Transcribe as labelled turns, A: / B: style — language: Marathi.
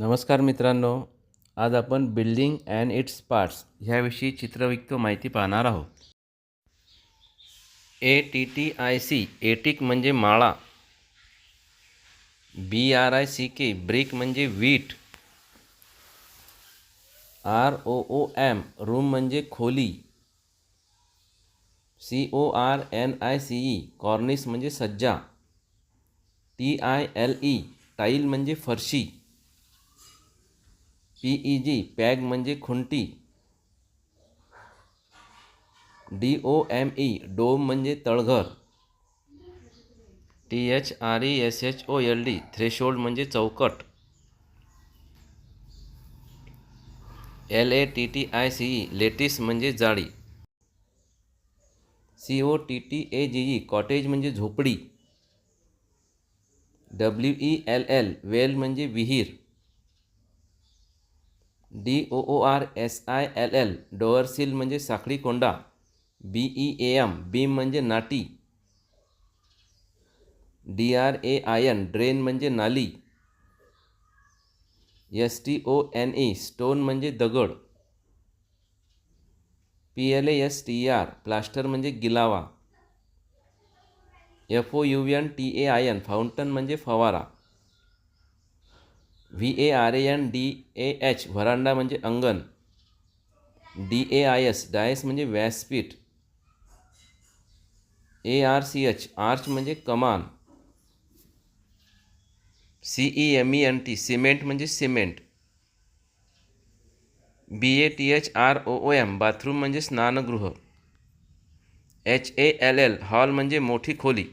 A: नमस्कार मित्रांनो आज आपण बिल्डिंग अँड इट्स पार्ट्स ह्याविषयी चित्रविक्त माहिती पाहणार आहोत. A T T I C attic म्हणजे माळा. B R I C K brick म्हणजे वीट. R O O M room म्हणजे खोली. C O R N I C E cornice म्हणजे सज्जा. T I L E tile म्हणजे फरशी. पी ई जी पॅग म्हणजे Khunti. D O M E dome म्हणजे तळघर. T H R E S H O L D threshold म्हणजे चौकट. L A T T I C E lattice म्हणजे जाळी. C O T T A G E cottage म्हणजे झोपडी. W E L L well म्हणजे विहीर. D O O R S I L L doorsill म्हणजे साखळी कोंडा B E A M beam म्हणजे नाटी D R A I N drain म्हणजे नाली S T O N E stone म्हणजे दगड P L A S T R plaster म्हणजे गिलावा F O U N T A I N fountain म्हणजे फवारा. V A R A N D A H verandah म्हणजे अंगण. D A I S dais म्हणजे व्यासपीठ. A R C H arch म्हणजे कमान. C E M E N T cement म्हणजे cement B A T H R O O M bathroom म्हणजे स्नानगृह. H A L L hall म्हणजे मोठी खोली.